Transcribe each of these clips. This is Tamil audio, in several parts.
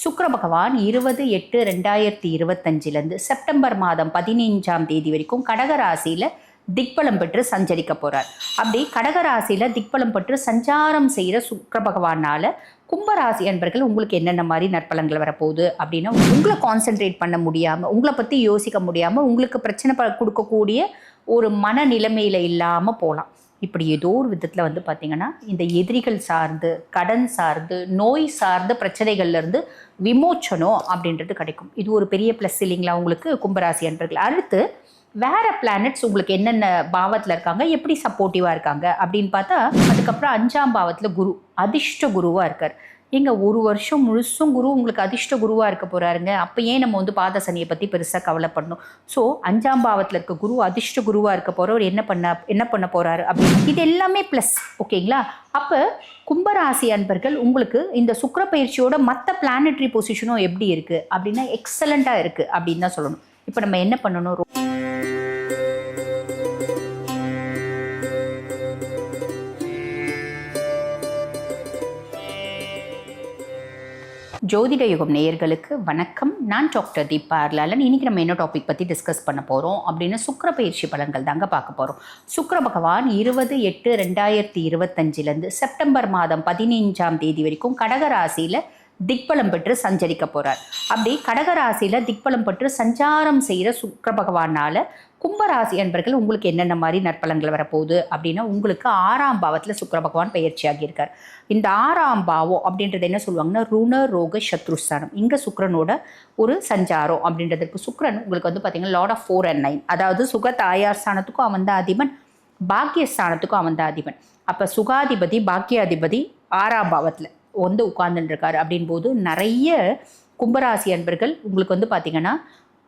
சுக்கர பகவான் இருபது எட்டு ரெண்டாயிரத்தி இருபத்தஞ்சிலேருந்து செப்டம்பர் மாதம் பதினைஞ்சாம் தேதி வரைக்கும் கடகராசியில் திக்பலம் பெற்று சஞ்சரிக்க போகிறார் அப்படி கடகராசியில் திக்பலம் பெற்று சஞ்சாரம் செய்கிற சுக்கர பகவானால் கும்பராசி அன்பர்கள் உங்களுக்கு என்னென்ன மாதிரி நற்பலன்கள் வரப்போகுது அப்படின்னா உங்களை கான்சென்ட்ரேட் பண்ண முடியாமல் உங்களை பற்றி யோசிக்க முடியாமல் உங்களுக்கு பிரச்சனை ப- கொடுக்கக்கூடிய ஒரு மனநிலைமையில இல்லாமல் போகலாம் இப்படி ஏதோ ஒரு விதத்தில் வந்து பார்த்தீங்கன்னா இந்த எதிரிகள் சார்ந்து கடன் சார்ந்து நோய் சார்ந்த பிரச்சனைகள்லேருந்து விமோச்சனம் அப்படின்றது கிடைக்கும். இது ஒரு பெரிய ப்ளஸ் இல்லைங்களா உங்களுக்கு கும்பராசி அன்பர்கள். அடுத்து வேற பிளானட்ஸ் உங்களுக்கு என்னென்ன பாவத்தில் இருக்காங்க எப்படி சப்போர்ட்டிவாக இருக்காங்க அப்படின்னு பார்த்தா அதுக்கப்புறம் அஞ்சாம் பாவத்தில் குரு அதிர்ஷ்ட குருவாக இருக்கார். எங்க ஒரு வருஷம் முழுசும் குரு உங்களுக்கு அதிர்ஷ்ட குருவாக இருக்க போகிறாருங்க அப்போ ஏன் நம்ம வந்து பாத சனியை பற்றி பெருசாக கவலைப்படணும்? ஸோ அஞ்சாம் பாவத்தில் இருக்க குரு அதிர்ஷ்ட குருவாக இருக்க போகிறவர் என்ன பண்ண என்ன பண்ண போகிறாரு அப்படின்னு இது எல்லாமே ப்ளஸ் ஓகேங்களா? அப்போ கும்பராசி அன்பர்கள் உங்களுக்கு இந்த சுக்கிர பயிற்சியோட மற்ற பிளானட்ரி பொசிஷனும் எப்படி இருக்குது அப்படின்னா எக்ஸலண்ட்டாக இருக்குது அப்படின்னு தான் சொல்லணும். இப்போ நம்ம என்ன பண்ணணும்? ஜோதிட யுகம் நேயர்களுக்கு வணக்கம். நான் டாக்டர் தீபா அர்லாலன் இன்னைக்கு நம்ம என்ன டாபிக் பற்றி டிஸ்கஸ் பண்ண போகிறோம் அப்படின்னு சுக்கர பயிற்சி பலன்கள் தாங்க பார்க்க போகிறோம் சுக்கர பகவான் இருபது எட்டு ரெண்டாயிரத்தி இருபத்தஞ்சிலேருந்து செப்டம்பர் மாதம் பதினைஞ்சாம் தேதி வரைக்கும் கடகராசியில் திக்பலம் பெற்று சஞ்சரிக்க போகிறார் அப்படி கடகராசியில் திக்பலம் பெற்று சஞ்சாரம் செய்கிற சுக்கர பகவானால கும்பராசி அன்பர்கள் உங்களுக்கு என்னென்ன மாதிரி நற்பலன்கள் வரப்போகுது அப்படின்னா உங்களுக்கு ஆறாம் பாவத்தில் சுக்கர பகவான் பயிற்சி ஆகியிருக்கார் இந்த ஆறாம் பாவம் அப்படின்றது என்ன சொல்லுவாங்கன்னா ருண ரோக சத்ருஸ்தானம் இங்கே சுக்கரனோட ஒரு சஞ்சாரம் அப்படின்றதுக்கு சுக்கிரன் உங்களுக்கு வந்து பார்த்தீங்கன்னா lord of four and nine அதாவது சுக தாயார் ஸ்தானத்துக்கும் அவன் தான் அதிபன் பாக்கியஸ்தானத்துக்கும் அவன் தான் அதிபன். அப்போ சுகாதிபதி பாக்கியாதிபதி ஆறாம் பாவத்தில். வந்து உட்கார்ந்துட்டு அப்படின்போது போது நிறைய கும்பராசி அன்பர்கள் உங்களுக்கு வந்து பார்த்தீங்கன்னா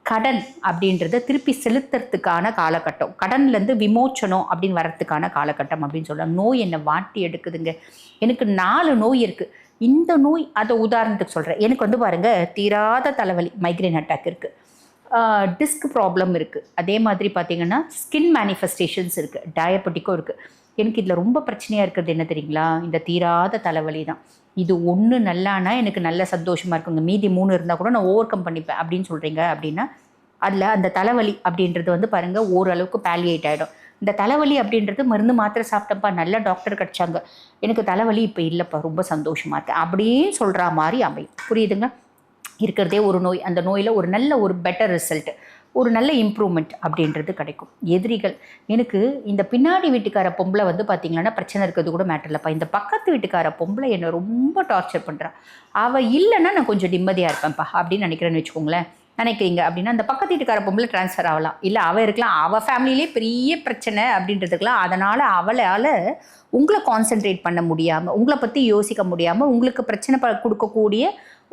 கடன் அப்படின்றத திருப்பி செலுத்துறதுக்கான காலகட்டம். கடன்லேருந்து விமோச்சனம் அப்படின்னு வர்றதுக்கான காலகட்டம் அப்படின்னு சொல்லலாம் நோய் என்னை வாட்டி எடுக்குதுங்க. எனக்கு நாலு நோய் இருக்குது இந்த நோய் அதை உதாரணத்துக்கு சொல்கிறேன் எனக்கு வந்து பாருங்கள் தீராத தலைவலி மைக்ரேன் அட்டாக் இருக்குது டிஸ்க் ப்ராப்ளம் இருக்குது அதே மாதிரி பார்த்தீங்கன்னா ஸ்கின் மேனிஃபெஸ்டேஷன்ஸ் இருக்குது டயபெட்டிக்கும் இருக்குது எனக்கு இதில் ரொம்ப பிரச்சனையாக இருக்கிறது என்ன தெரியுங்களா? இந்த தீராத தலைவலி தான். இது ஒன்று நல்லானா எனக்கு நல்ல சந்தோஷமாக இருக்குங்க. மீதி மூணு இருந்தால் கூட நான் ஓவர் கம் பண்ணிப்பேன். அப்படின்னு சொல்கிறீங்க அப்படின்னா அதில் அந்த தலைவலி அப்படின்றது வந்து பாருங்கள் ஓரளவுக்கு பேலியேட் ஆகிடும் இந்த தலைவலி அப்படின்றது மருந்து மாத்திரை சாப்பிட்டப்பா நல்ல டாக்டர் கிடச்சாங்க. எனக்கு தலைவலி இப்போ இல்லைப்பா ரொம்ப சந்தோஷமாக இருக்கேன். அப்படியே சொல்கிற மாதிரி அமையும். புரியுதுங்க? இருக்கிறதே ஒரு நோய். அந்த நோயில் ஒரு நல்ல ஒரு பெட்டர் ரிசல்ட் ஒரு நல்ல இம்ப்ரூவ்மெண்ட் அப்படின்றது கிடைக்கும். எதிரிகள் எனக்கு இந்த பின்னாடி வீட்டுக்கார பொம்பளை வந்து பார்த்தீங்கன்னா பிரச்சனை இருக்கிறது கூட மேட்டர் இல்லைப்பா. இந்த பக்கத்து வீட்டுக்கார பொம்பளை என்னை ரொம்ப டார்ச்சர் பண்ணுறா அவள் இல்லைன்னா நான் கொஞ்சம் நிம்மதியாக இருப்பேன்ப்பா அப்படின்னு நினைக்கிறேன்னு வச்சுக்கோங்களேன். நினைக்கிறீங்க அப்படின்னா அந்த பக்கத்து வீட்டுக்கார பொம்பளை ட்ரான்ஸ்ஃபர் ஆகலாம். இல்லை அவள் இருக்கலாம். அவள் ஃபேமிலியிலே பெரிய பிரச்சனை அப்படின்றதுக்கெல்லாம் அதனால் அவளால் உங்களை கான்சென்ட்ரேட் பண்ண முடியாமல் உங்களை பற்றி யோசிக்க முடியாமல் உங்களுக்கு பிரச்சனை ப கொடுக்கக்கூடிய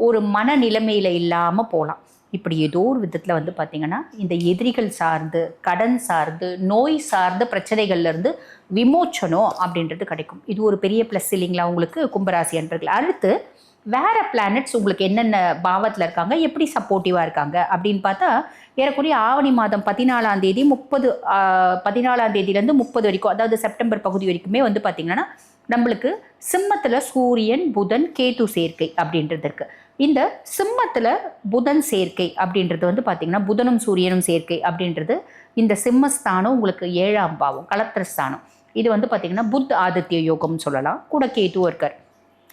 ஒரு மன நிலைமையில் இல்லாமல் போகலாம் இப்படி ஏதோ ஒரு விதத்தில் வந்து பார்த்திங்கன்னா இந்த எதிரிகள் சார்ந்து கடன் சார்ந்து நோய் சார்ந்த பிரச்சனைகள்லேருந்து விமோச்சனம் அப்படின்றது கிடைக்கும். இது ஒரு பெரிய ப்ளஸ் இல்லைங்களா உங்களுக்கு கும்பராசி அன்பர்கள். அடுத்து வேறு பிளானட்ஸ் உங்களுக்கு என்னென்ன பாவத்தில் இருக்காங்க எப்படி சப்போர்ட்டிவாக இருக்காங்க அப்படின்னு பார்த்தா ஏறக்குறைய ஆவணி மாதம் பதினாலாம் தேதி முப்பது பதினாலாம் தேதியிலேருந்து முப்பது வரைக்கும் அதாவது செப்டம்பர் பகுதி வரைக்குமே வந்து பார்த்திங்கன்னா நம்மளுக்கு சிம்மத்தில் சூரியன் புதன் கேது சேர்க்கை அப்படின்றது இருக்குது இந்த சிம்மத்தில் புதன் சேர்க்கை அப்படின்றது வந்து பார்த்திங்கன்னா புதனும் சூரியனும் சேர்க்கை அப்படின்றது இந்த சிம்மஸ்தானம் உங்களுக்கு ஏழாம் பாவம் கலத்திரஸ்தானம். இது வந்து பார்த்திங்கன்னா புத் ஆதித்ய யோகம்னு சொல்லலாம். கூட கேதுவும் இருக்கார்.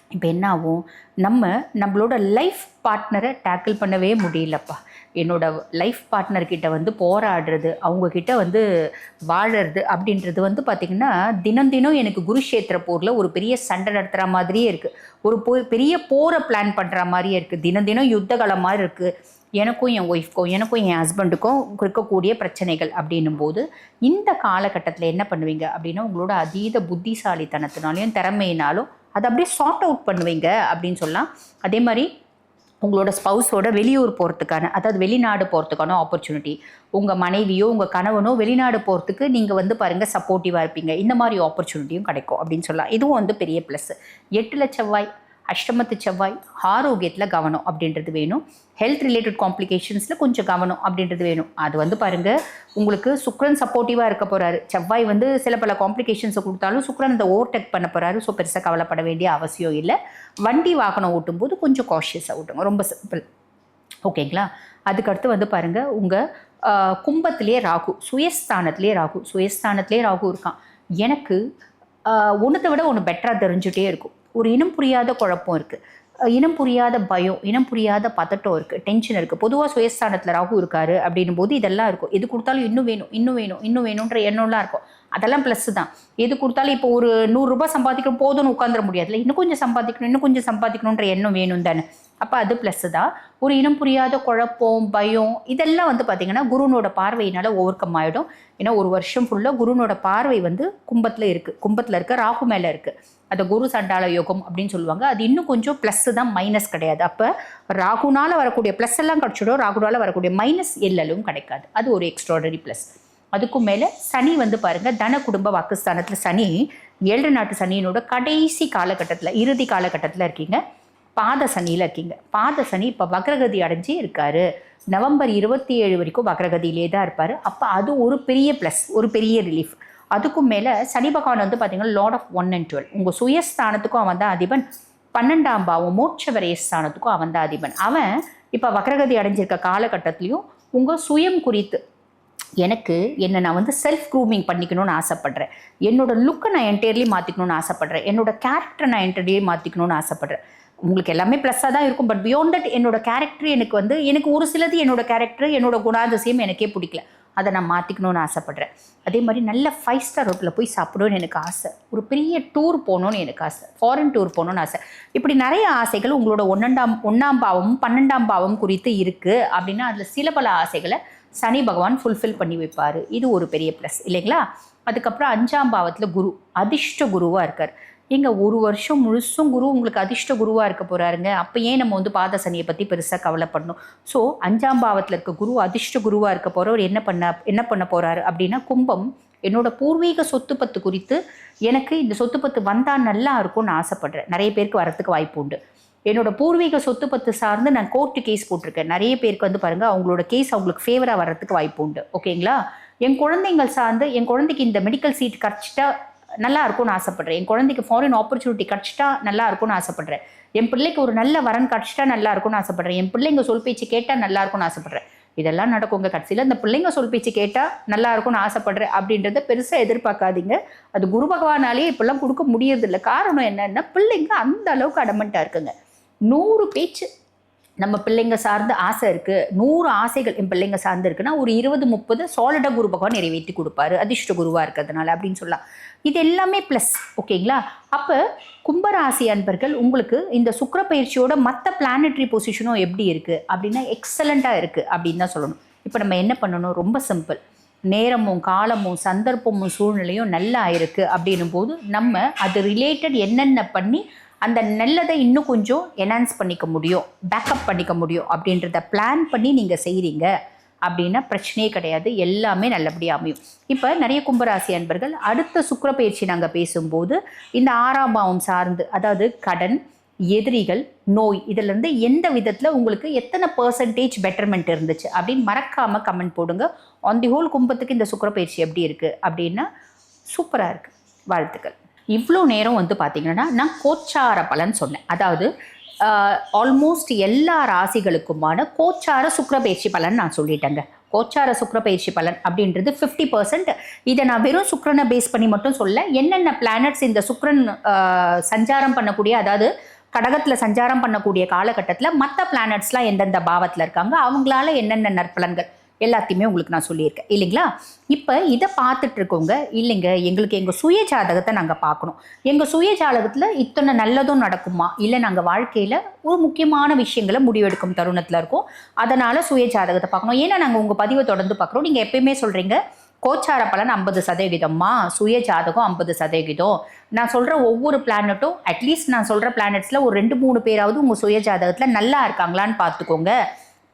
இப்போ என்ன ஆகும்? நம்ம நம்மளோட லைஃப் பார்ட்னரை டேக்கிள் பண்ணவே முடியலப்பா. என்னோட லைஃப் பார்ட்னர்கிட்ட வந்து போராடுறது அவங்கக்கிட்ட வந்து வாழறது அப்படின்றது வந்து பார்த்திங்கன்னா தினம் தினம் எனக்கு குருஷேத்திர போரில் ஒரு பெரிய சண்டை நடத்துகிற மாதிரியே இருக்குது ஒரு போ பெரிய போரை பிளான் பண்ணுற மாதிரியே இருக்குது தினம் தினம் யுத்த காலம் மாதிரி இருக்குது எனக்கும் என் ஒய்ஃப்க்கும் எனக்கும் என் ஹஸ்பண்டுக்கும் இருக்கக்கூடிய பிரச்சனைகள் அப்படின்னும் போது இந்த காலகட்டத்தில் என்ன பண்ணுவீங்க அப்படின்னா உங்களோட அதீத புத்திசாலித்தனத்தினாலையும் திறமையினாலும் அதை அப்படியே சார்ட் அவுட் பண்ணுவீங்க அப்படின்னு சொல்லலாம். அதே மாதிரி உங்களோட ஸ்பவுஸோட வெளியூர் போகிறதுக்கான அதாவது வெளிநாடு போகிறதுக்கான ஆப்பர்ச்சுனிட்டி உங்கள் மனைவியோ உங்கள் கணவனோ வெளிநாடு போகிறதுக்கு நீங்கள் வந்து பாருங்கள் சப்போர்ட்டிவாக இருப்பீங்க. இந்த மாதிரி ஆப்பர்ச்சுனிட்டியும் கிடைக்கும் அப்படின்னு சொல்லலாம். இதுவும் வந்து பெரிய ப்ளஸ் எட்டு லட்சவாய் அஷ்டமத்து செவ்வாய் ஆரோக்கியத்தில் கவனம் அப்படின்றது வேணும். ஹெல்த் ரிலேட்டட் காம்ப்ளிகேஷன்ஸில் கொஞ்சம் கவனம் அப்படின்றது வேணும். அது வந்து பாருங்கள் உங்களுக்கு சுக்ரன் சப்போர்ட்டிவாக இருக்க போகிறாரு செவ்வாய் வந்து சில பல காம்ப்ளிகேஷன்ஸை கொடுத்தாலும் சுக்ரன் இந்த ஓவர்டெக் பண்ண போகிறாரு ஸோ பெருசாக கவலைப்பட வேண்டிய அவசியம் இல்லை. வண்டி வாகனம் ஓட்டும்போது கொஞ்சம் காஷியஸாக ஓட்டுங்க. ரொம்ப சிம்பிள் ஓகேங்களா? அதுக்கடுத்து வந்து பாருங்கள் உங்கள் கும்பத்திலே ராகு சுயஸ்தானத்திலே ராகு. சுயஸ்தானத்திலே ராகு இருக்கான். எனக்கு ஒன்றத்தை விட ஒன்று பெட்டராக தெரிஞ்சுட்டே இருக்கும். ஒரு இனம் புரியாத குழப்பம் இருக்குது இனம் புரியாத பயம் இனம் புரியாத பதட்டம் இருக்குது டென்ஷன் இருக்குது பொதுவாக சுயஸ்தானத்தில் ராகு இருக்காரு அப்படின்னும் போது இதெல்லாம் இருக்கும். எது கொடுத்தாலும் இன்னும் வேணும் இன்னும் வேணும் இன்னும் வேணுன்ற எண்ணம்லாம் இருக்கும். அதெல்லாம் ப்ளஸ் தான். எது கொடுத்தாலும் இப்போ ஒரு நூறுரூபா சம்பாதிக்கணும் போதும்னு உட்காந்துட முடியாதுல்ல இன்னும் கொஞ்சம் சம்பாதிக்கணும் இன்னும் கொஞ்சம் சம்பாதிக்கணுன்ற எண்ணம் வேணும் தானே. அப்போ அது ப்ளஸ் தான். ஒரு இனம் புரியாத குழப்பம் பயம் இதெல்லாம் வந்து பார்த்திங்கன்னா குருனோட பார்வையினால் ஓவர் கம் ஆகிடும் ஏன்னா ஒரு வருஷம் ஃபுல்லாக குருனோட பார்வை வந்து கும்பத்தில் இருக்குது கும்பத்தில் இருக்க ராகு மேலே இருக்குது அது குரு சண்டால யோகம் அப்படின்னு சொல்லுவாங்க. அது இன்னும் கொஞ்சம் ப்ளஸ் தான் மைனஸ் கிடையாது. அப்போ ராகுனால் வரக்கூடிய ப்ளஸ் எல்லாம் கிடச்சிடும். ராகுனால வரக்கூடிய மைனஸ் எல்லலும் கிடைக்காது. அது ஒரு எக்ஸ்ட்ராடனரி ப்ளஸ் அதுக்கும் மேலே சனி வந்து பாருங்கள் தன குடும்ப வாக்குஸ்தானத்தில் சனி ஏழு நாட்டு சனியினோட கடைசி காலகட்டத்தில் இறுதி காலகட்டத்தில் இருக்கீங்க. பாத சனியில் இருக்கீங்க. பாத சனி இப்போ வக்ரகதி அடைஞ்சு இருக்காரு. நவம்பர் இருபத்தி ஏழு வரைக்கும் வக்ரகதியிலே தான் இருப்பார். அப்போ அது ஒரு பெரிய ப்ளஸ் ஒரு பெரிய ரிலீஃப் அதுக்கும் மேலே சனி பகவான் வந்து பார்த்தீங்கன்னா lord of one and twelve உங்கள் சுயஸ்தானத்துக்கும் அவன் தான் அதிபன். பன்னெண்டாம் பாவம் மோட்ச வரையஸ்தானத்துக்கும் அவன் தான் அதிபன். அவன் இப்போ வக்ரகதி அடைஞ்சிருக்க காலகட்டத்திலையும் உங்கள் சுயம் குறித்து எனக்கு என்னை நான் வந்து செல்ஃப் க்ரூமிங் பண்ணிக்கணும்னு ஆசைப்பட்றேன். என்னோட லுக்கை நான் என்டையர்லி மாற்றிக்கணும்னு ஆசைப்பட்றேன். என்னோட கேரக்டரை நான் என்டையர்லி மாற்றிக்கணும்னு ஆசைப்பட்றேன். உங்களுக்கு எல்லாமே ப்ளஸ்ஸாக தான் இருக்கும் பட் பியாண்ட் தட் என்னோட கேரக்டர் எனக்கு வந்து எனக்கு ஒரு சிலது என்னோட கேரக்டர் என்னோட குணாதிசயம் எனக்கே பிடிக்கல. அதை நான் மாற்றிக்கணும்னு ஆசைப்பட்றேன். அதே மாதிரி நல்ல ஃபைவ் ஸ்டார் ஹோட்டலில் போய் சாப்பிடணும்னு எனக்கு ஆசை. ஒரு பெரிய டூர் போகணுன்னு எனக்கு ஆசை. ஃபாரின் டூர் போகணுன்னு ஆசை. இப்படி நிறைய ஆசைகள் உங்களோட ஒன்னண்டாம் ஒன்றாம் பாவமும் பன்னெண்டாம் பாவம் குறித்து இருக்குது அப்படின்னா அதில் சில பல ஆசைகளை சனி பகவான் ஃபுல்ஃபில் பண்ணி வைப்பார். இது ஒரு பெரிய ப்ளஸ் இல்லைங்களா? அதுக்கப்புறம் அஞ்சாம் பாவத்தில் குரு அதிர்ஷ்ட குருவாக இருக்கார். எங்க ஒரு வருஷம் முழுசும் குரு உங்களுக்கு அதிர்ஷ்ட குருவாக இருக்க போகிறாருங்க அப்போ ஏன் நம்ம வந்து பாத சனியை பற்றி பெருசாக கவலைப்படணும்? ஸோ அஞ்சாம் பாவத்தில் இருக்க குரு அதிர்ஷ்ட குருவாக இருக்க போகிறவர் என்ன பண்ண என்ன பண்ண போகிறாரு அப்படின்னா கும்பம் என்னோட பூர்வீக சொத்து பத்து குறித்து எனக்கு இந்த சொத்து பத்து வந்தால் நல்லா இருக்கும்னு ஆசைப்படுறேன். நிறைய பேருக்கு வரத்துக்கு வாய்ப்பு உண்டு. என்னோட பூர்வீக சொத்து பத்து சார்ந்து நான் கோர்ட்டு கேஸ் போட்டிருக்கேன். நிறைய பேருக்கு வந்து பாருங்கள் அவங்களோட கேஸ் அவங்களுக்கு ஃபேவராக வர்றதுக்கு வாய்ப்பு உண்டு. ஓகேங்களா என் குழந்தைங்கள் சார்ந்து என் குழந்தைக்கு இந்த மெடிக்கல் சீட் கிடச்சிட்டா நல்லா இருக்கும்னு ஆசைப்படுறேன். என் குழந்தைக்கு ஃபாரின் ஆப்பர்ச்சுனிட்டி கிடச்சிட்டா நல்லா இருக்கும்னு ஆசைப்படுறேன். என் பிள்ளைக்கு ஒரு நல்ல வரன் கிடச்சிட்டா நல்லா இருக்கும்னு ஆசைப்படுறேன். என் பிள்ளைங்க சொல் பேச்சு கேட்டால் நல்லா இருக்கும்னு ஆசைப்படுறேன். இதெல்லாம் நடக்குங்க கடைசியில். இந்த பிள்ளைங்க சொல் பேச்சு கேட்டால் நல்லா இருக்கும்னு ஆசைப்படுறேன் அப்படின்றத பெருசாக எதிர்பார்க்காதீங்க. அது குரு பகவானாலேயே இப்பெல்லாம் கொடுக்க முடியறதில்ல. காரணம் என்னன்னா பிள்ளைங்க அந்த அளவுக்கு அடமெண்ட்டாக இருக்குங்க. நூறு பேச்சு. நம்ம பிள்ளைங்க சார்ந்த ஆசை இருக்குது நூறு ஆசைகள் என் பிள்ளைங்க சார்ந்து இருக்குன்னா ஒரு இருபது முப்பது சாலிடாக குரு பகவான் நிறைவேற்றி கொடுப்பாரு. அதிர்ஷ்ட குருவாக இருக்கிறதுனால அப்படின்னு சொல்லலாம். இது எல்லாமே ப்ளஸ் ஓகேங்களா? அப்போ கும்பராசி அன்பர்கள் உங்களுக்கு இந்த சுக்கர பயிற்சியோட மற்ற பிளானட்ரி பொசிஷனும் எப்படி இருக்குது அப்படின்னா எக்ஸலண்ட்டாக இருக்குது அப்படின்னு தான் சொல்லணும். இப்போ நம்ம என்ன பண்ணணும்? ரொம்ப சிம்பிள் நேரமும் காலமும் சந்தர்ப்பமும் சூழ்நிலையும் நல்லா இருக்குது அப்படின்னும் போது நம்ம அது ரிலேட்டட் என்னென்ன பண்ணி அந்த நல்லதை இன்னும் கொஞ்சம் என்ஹான்ஸ் பண்ணிக்க முடியும் பேக்கப் பண்ணிக்க முடியும் அப்படின்றத பிளான் பண்ணி நீங்கள் செய்கிறீங்க அப்படின்னா பிரச்சனையே கிடையாது. எல்லாமே நல்லபடியாக அமையும். இப்போ நிறைய கும்பராசி அன்பர்கள் அடுத்த சுக்கர பயிற்சி நாங்கள் பேசும்போது இந்த ஆறாம் பாவம் சார்ந்து அதாவது கடன் எதிரிகள் நோய் இதிலேருந்து எந்த விதத்தில் உங்களுக்கு எத்தனை பர்சன்டேஜ் பெட்டர்மெண்ட் இருந்துச்சு அப்படின்னு மறக்காமல் கமெண்ட் போடுங்க. ஆன் தி ஹோல் கும்பத்துக்கு இந்த சுக்கர பயிற்சி எப்படி இருக்குது அப்படின்னா சூப்பராக இருக்குது வாழ்த்துக்கள். இவ்வளோ நேரம் வந்து பார்த்திங்கன்னா நான் கோச்சார பலன் சொன்னேன். அதாவது ஆல்மோஸ்ட் எல்லா ராசிகளுக்குமான கோச்சார சுக்கரபயிற்சி பலன் நான் சொல்லிட்டேங்க. கோச்சார சுக்கரபயிற்சி பலன் அப்படின்றது ஃபிஃப்டி பர்சன்ட் இதை நான் வெறும் சுக்கரனை பேஸ் பண்ணி மட்டும் சொல்ல என்னென்ன பிளானட்ஸ் இந்த சுக்கரன் சஞ்சாரம் பண்ணக்கூடிய அதாவது கடகத்தில் சஞ்சாரம் பண்ணக்கூடிய காலகட்டத்தில் மற்ற பிளானட்ஸ்லாம் எந்தெந்த பாவத்தில் இருக்காங்க அவங்களால என்னென்ன நற்பலன்கள் எல்லாத்தையுமே உங்களுக்கு நான் சொல்லியிருக்கேன். இல்லைங்களா? இப்போ இதை பார்த்துட்டு இருக்கவங்க இல்லைங்க எங்களுக்கு எங்கள் சுய ஜாதகத்தை நாங்கள் பார்க்கணும். எங்கள் சுய ஜாதகத்தில் இத்தனை நல்லதும் நடக்குமா? இல்லை நாங்கள் வாழ்க்கையில் ஒரு முக்கியமான விஷயங்களை முடிவெடுக்கும் தருணத்தில் இருக்கோம். அதனால் சுய ஜாதகத்தை பார்க்கணும். ஏன்னா நாங்கள் உங்கள் பதிவை தொடர்ந்து பார்க்குறோம். நீங்கள் எப்பயுமே சொல்கிறீங்க கோச்சார பலன் ஐம்பது சதவிகிதம்மா? சுய ஜாதகம் ஐம்பது சதவிகிதம். நான் சொல்கிற ஒவ்வொரு பிளானட்டும் அட்லீஸ்ட் நான் சொல்கிற பிளானட்ஸில் ஒரு ரெண்டு மூணு பேராவது உங்கள் சுய ஜாதகத்தில் நல்லா இருக்காங்களான்னு பார்த்துக்கோங்க.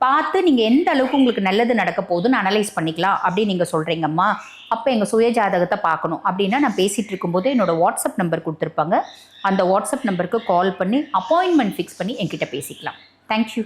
பார்த்து நீங்கள் எந்த அளவுக்கு உங்களுக்கு நல்லது நடக்க போகுதுன்னு அனலைஸ் பண்ணிக்கலாம் அப்படின்னு நீங்கள் சொல்கிறீங்கம்மா அப்போ எங்கள் சுய ஜாதகத்தை பார்க்கணும். அப்படின்னா நான் பேசிகிட்டு இருக்கும்போது என்னோடய வாட்ஸ்அப் நம்பர் கொடுத்துருப்பாங்க. அந்த வாட்ஸ்அப் நம்பருக்கு கால் பண்ணி அப்பாயின்மெண்ட் ஃபிக்ஸ் பண்ணி என்கிட்ட பேசிக்கலாம். தேங்க்யூ